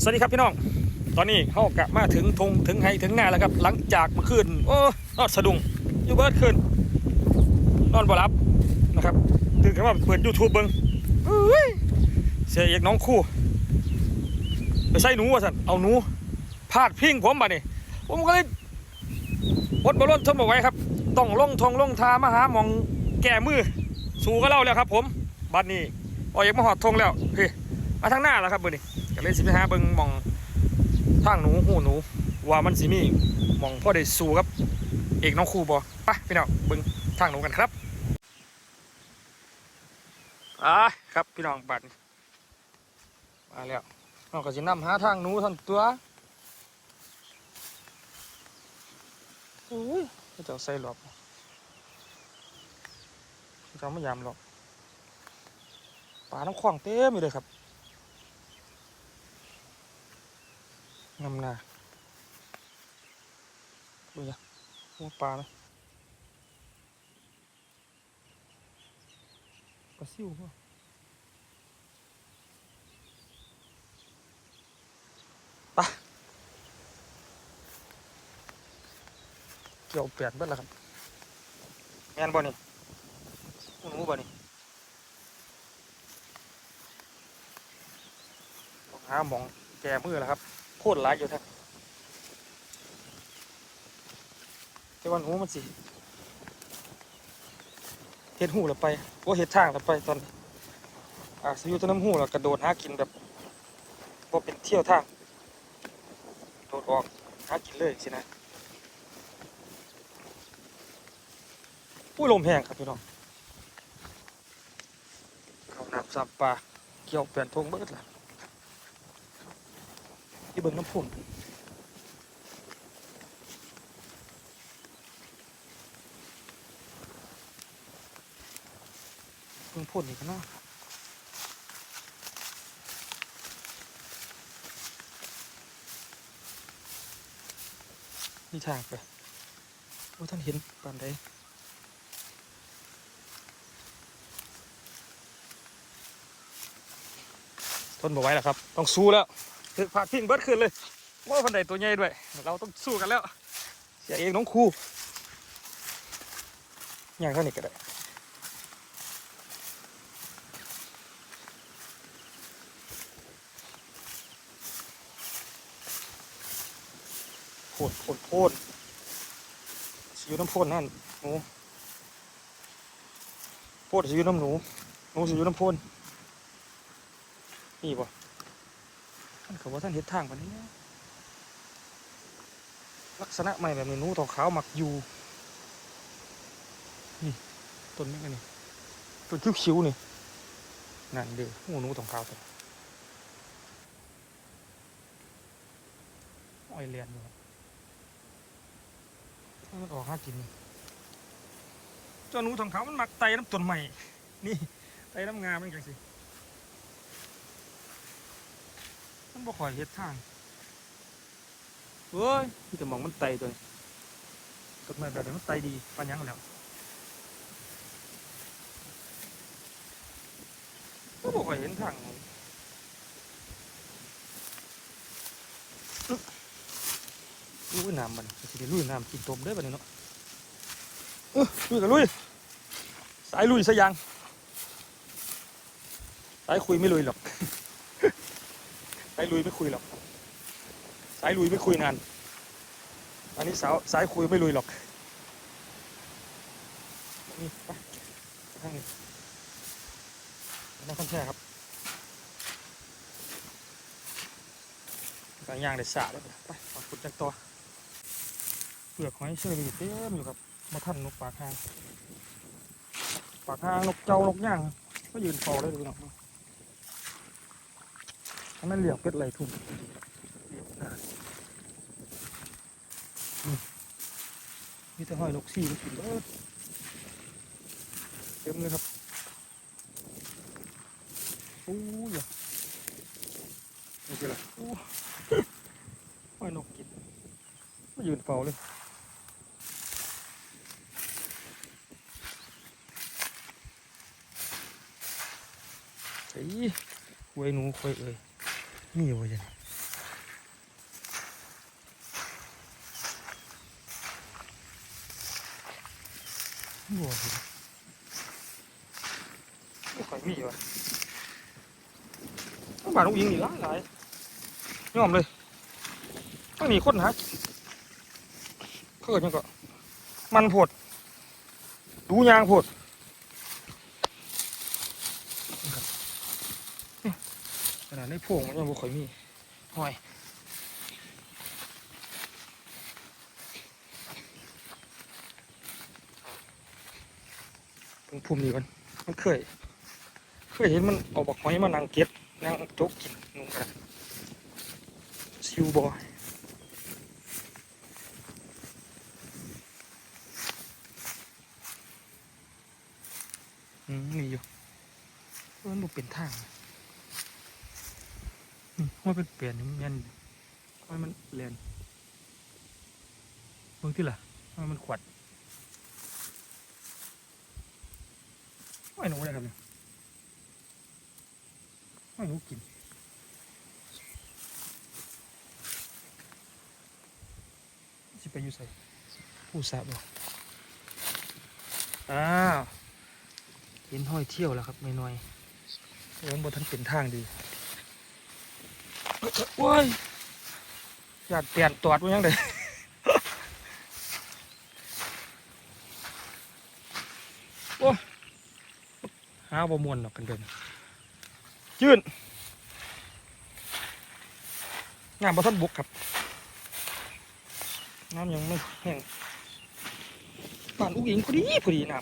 สวัสดีครับพี่น้อง ตอนนี้เขากะมาถึงทงถึงไฮถึงหน้าแล้วครับ หลังจากเมื่อคืนโอ้นอนสะดุ้งอยู่เบิร์ดคืนนอนบ่หลับนะครับตื่นขึ้นมาเปิดยูทูบเบิ้งอุ้ยเสียเอกน้องคู่ ไปใส่หนูว่าสันเอาหนูพาดพิงผมบ่นี่ผมก็เลยอดบอลนทนบ่ไว้ครับ ต้องลงทงลงทามาหาหมองแก่มือ สู่ก็เล่าแล้วครับ ผม บัดนี้ออยากมาหอดทงแล้วเฮ้ มาทางหน้าแล้วครับมือร์นี้ก็เลยสิไปหาเบิ่งมองทางหนูหูหนู ว่ามันสิมีมองพ่อได้สู่ครับ เอกน้องครูบ่ไปพี่น้องเบิ่งทางหนูกันครับอ่าครับพี่น้องบัดมาแล้วเราก็สินำหาทางหนูทันตัวอุ้ยเจ้าใส่หลอบเราไม่ยามหรอกปลาน้ำขวางเต็มอยู่เลยครับ งำนาดู ya โอ้ปลานะปลาซิวป่ะปลาเกี่ยวเปลี่ยนเบิดแล้วครับแม่นบ่นี่หนูบ่นี่ต้องหาหมองแก่มือแล้วครับ คตรหลายอยู่แท้แต่ว่าหูมันสิเห็ดหูล้วไปโอ้เห็ดทางล้วไปตอนอ่าสิอยู่ต้นน้ำหูล้วกระโดดหากินแบบบ่เป็นเที่ยวทางโดดออกหากินเลยสินะอุ้ยลมแห้งครับพี่น้องเขาน้ำสับปลาเกี่ยวเปลี่ยนทงเบิดละ ที่เบิ่งน้ำพุ่มเบิ่งพุ่นอีกนะนี่ทางไปโอ้ท่านเห็นปานใดทนบ่ไหวแล้วครับ ต้องสู้แล้ว ถึกผาดพิงเบิดขึ้นเลยว่าพันใดตัวใหญ่ด้วย เราต้องสู้กันแล้วเสียเองน้องครูอย่างเท่านี้ก็ได้โพดโพดโพดสิอยู่น้ำโพดนั่นหนูโพดสิอยู่น้ำหนูหนูสิอยู่น้ำโพนนี่บ่ ท่านเขาว่าท่านเห็ดทางแบบนี้ ลักษณะใหม่แบบนี้หนูทองขาวหมักอยู่ นี่ต้นนี้กันนี่ต้นคิ้วๆนี่นั่นเด้อหูหนูทองขาวตัวอ้อยเลียนอยู่มันออกหากินนี่เจ้าหนูทองขาวมันหมักไตน้ำต้นใหม่นี่ไตน้ำงามันจังสิ มันบ่ค่อยเฮ็ดทางเฮ้ยมีแต่หมองมันไตตัวนี้ต้นไม้แบบนี้มันไตดีปานหยังแล้วก็บ่ค่อยเห็นทางอู้ยน้ำมันสิได้ลุยน้ำกินตมเด้อบัดนี้เนาะเออลุยกันลุยสายลุยซะยังสายคุยไม่ลุยหรอกสายลุยไม่คุยหรอกสายลุยไม่คุยนาน อันนี้สาวสายคุยไม่ลุยหรอกนี่ไปข้างนี้น้ำข้นแช่ครับกางยางได้สาแล้วไปมาขุดจากตัวเปลือกหอยเชอรี่เต็มอยู่ครับมาท่านนกปากหางปากหางนกเจ้านกย่างก็ยืนฟอได้เลยเนาะ ทำไมเหลี่ยมเป็ดไหลทุ่มมีแต่หอยนกซี่มกินเด้อเต็มเลยครับโอ้ยนี่คืออะไรโอ้หอยนกกินมายืนเฝ้าเลยไอ้ควยหนูควยเอ้ย นี่อยู่ยังบัวสิไม่ค่อยมีวะต้องบานลูกยิงนี่หลายหลายยอมเลยต้องมีคนหาเขาเกิดยังก็ มันผด ดูยางผด นาดในโพงมันยังบ่ค่อยมีห้อยตรงภูมินี้มันมันเคย เคยเห็นมันเออกบักหอยมานั่งเก็บนั่งจกกินนู่นกันซิวบอยอืมมีอยู่มันบ่เป็นทาง มว่าเป็นเปลี่ยนนี่มันม่นว่ามันเรียนเบิ่งที่ล่ะว่ามันขวัดไม่หนูเลยครับเนี่ยไม่หนูกินสิไปอยู่ใส่ผู้สาบบ่อ้าวเห็นห้อยเที่ยวแล้วครับไม่น้อยๆโอ้ยบนทันเป็นทางดี เอ้ยเอ้ยโอ้ยอยากเปลี่ยนตอดว่ายังไงหาบ่มวนหรอกกันเดินยืนน้ำบ่ทันบุกครับ น้ำยังไม่แห้งป่านอุ้งอิงพอดีพอดีน้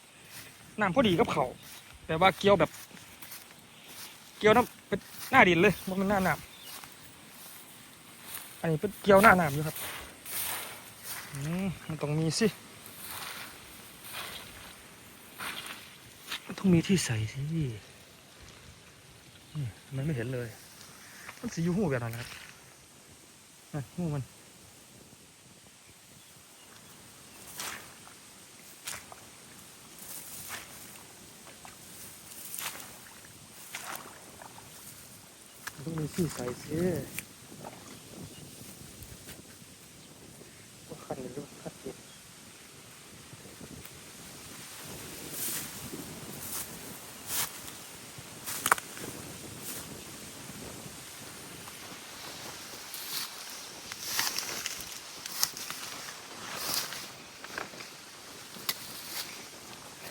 ำน้ำพอดีกับเขาแต่ว่าเกี่ยวแบบ เกี่ยวน้ำ เป็นหน้าดินเลยมันเป็นหน้าน้ำอันนี้เป็นเกี่ยวหน้าหนามอยู่ครับอืมมันต้องมีสิมันต้องมีที่ใส่สิมันไม่เห็นเลย มันสียูหูแบบนั้นนะครับนั่หูมัน มันต้องมีที่ใส่สิว่าคันรือว่าคันเจ็บ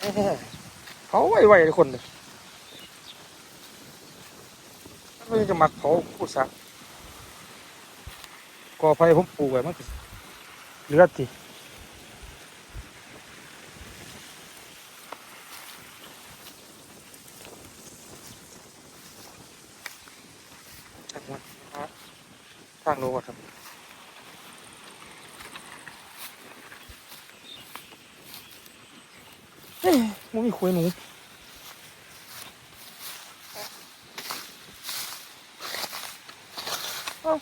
แหม่เขาไวไวเลยคนเลย ไม่จะมักเผาผู้สักกอไฟผมปลูกไว้มันเหลือดทีจักมันหาทางโลก่อนครับเอ้ยมึงมีคุยหนูเอ้า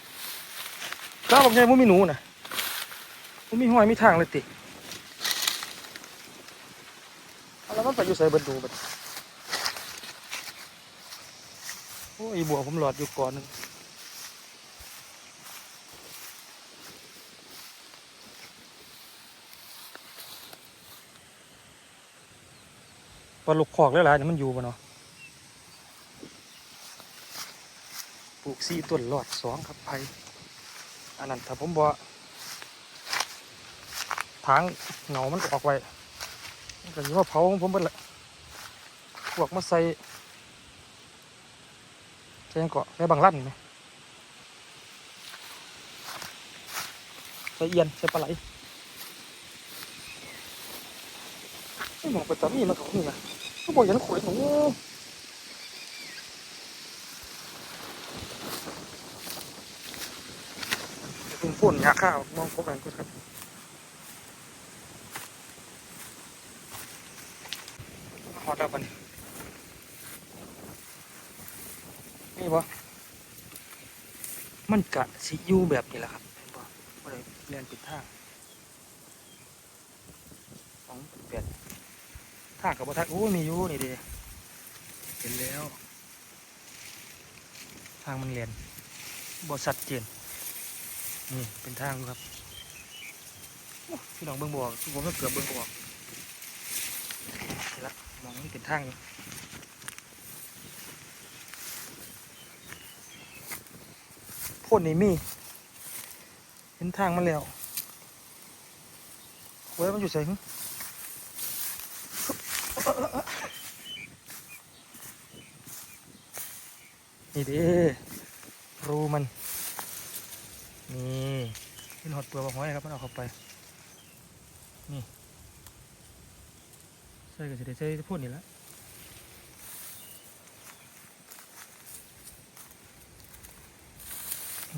ก้าบอกไงมึงมีหนูนะมึงมีห้อยมีทางเลยติเอาแล้วมันไปอยู่ใส่เบิดดูบัดโอ้ยบัวผมหลอดอยู่ก่อนหนึงปลาลูกคอกหลายๆเนี่ยมันอยู่ปะเนาะปลูกสี่ต้นหลอดสองครับไผ่ อันนั้นถ้าผมบอกทางเหงามันก็ออกไว้มันก็อยู่ว่าเผาของผมเบิดแหละพวกมาใส่ใส่ยังเกาะใส่บางลั่นไหมใส่เอียนใส่ปลาไหลไม่มองไปตามีมันก็มีนะก็บอกอยันขวยหนู เป็นฝุ่นยาข้าวมองพบกันก็ครับฮอตแล้วปันนี่บ่มันกะสิยูแบบนี้แหละครับเห็นบ่บ่ได้เรียนปิดท่างสองแปดท่ากับบ่ทาโอ้ยมียูนี่ดิเห็นแล้ว ทางมันเรียนบ่ชัดเจน นี่เป็นทางครับโอ้พี่น้องเบิ่งบออกผมก็เกือบเบิ่งบออกมองมันเป็นทางอยู่พ่นนี่มีเห็นทางมันแล้วเว้ยมันอยู่ใส่หึนี่ดิรูมัน นี่ขึ้นหดเปลือกหอยครับมันเอาเข้าไป นี่ใส่ก็จะได้ใส่พ่นนี่แหละ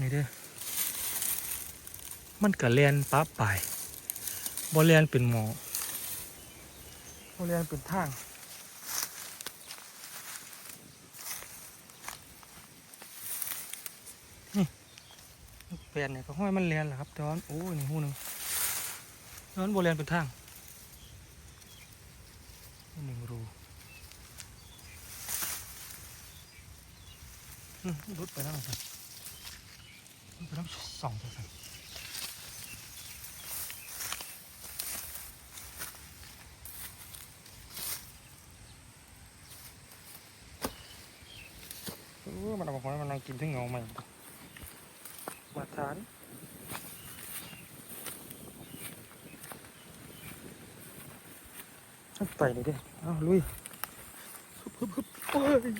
นี่เด้อ มันก็เรียนปั๊บไปบ่เรียนเป็นหมอบ่เรียนเป็นทาง แปลนเนี่ยก็ห้อยมันเรียนแหละครับแต่ว่าโอ้ยนี่หูหนึ่งแต่ว่ามันบ่เรียนเป็นทางหนึ่งรูรุดไปแล้วสิรุดไปแล้วสองตัวสิเออมันเอาของมันนั่งกินถึงเงาใหม่ มาทาน ไปเลยเด้เอาลุยฮึบฮึบฮึบโอ้ย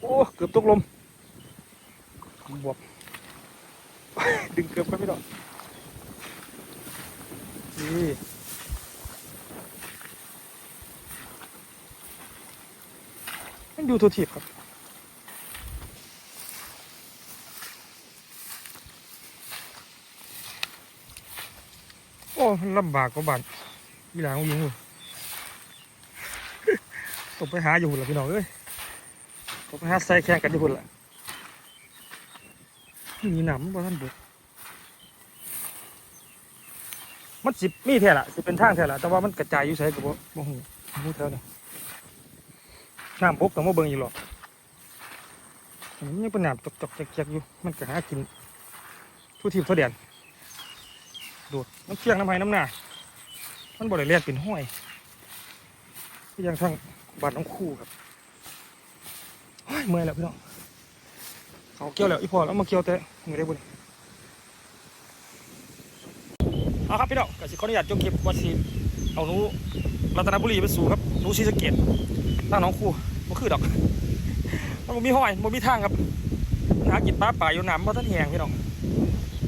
โอ้เกือบตกลมบวบดึงเกือบกันไม่ได้นี่มันอยู่ตัวถีบครับ โอ้ลำบากกว่าบ้านมีหลางยิงอยู่ตกไปหาอยู่หุ่นละพี่น้องเอ้ยตกไปหาใส่แข่งกันอยู่หุ่นละมีหนำบ่ท่านบุกมันสิบมีแท้ละสิเป็นทางแท้ละแต่ว่ามันกระจายอยู่ใส่กับบ่บ่หูหูแถวนี้น้ำบกต้องมาเบิ่งอีกหรอกมันยังเป็นน้ำจอกๆแจกๆอยู่มันก็หากินทุกทีมทั่เดียน ดูดน้ำเชียงน้ำไห้น้ำหนามันบริเลียนเป็นห้อยที่ยังทั้งบาดน้ำคู่ครับโอ้ยเมื่อยแล้วพี่น้องเขาเกี่ยวแล้วอีพอแล้วมาเกี่ยวแต่มือได้บุญเอาครับพี่น้องกสิขออนุญาตจบคลิปวัดสีเอาหนูรัตนบุรีไปสู่ครับหนูศรีสเกดตั้งน้องคู่บ่คือดอกมันมีห้อยบ่มีทางครับหากินปลาป่าอยู่น้ำบ่ทันแหงพี่น้อง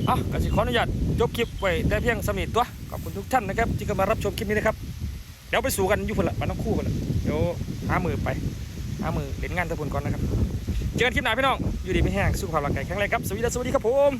อะกสิขออนุญาต จบคลิปไว้ได้เพียงสำนิทตัวขอบคุณทุกท่านนะครับที่เข้ามารับชมคลิปนี้นะครับเดี๋ยวไปสู่กันยุพนละบ้านน้องคู่กันละเดี๋ยวหามือไปหามือเล่นงานตะพุนก่อนนะครับ เจอกันคลิปหน้าพี่น้องอยู่ดีไม่แห้งสุขภาพร่างกายแข็งแรงครับสวัสดีสวัสดีครับผม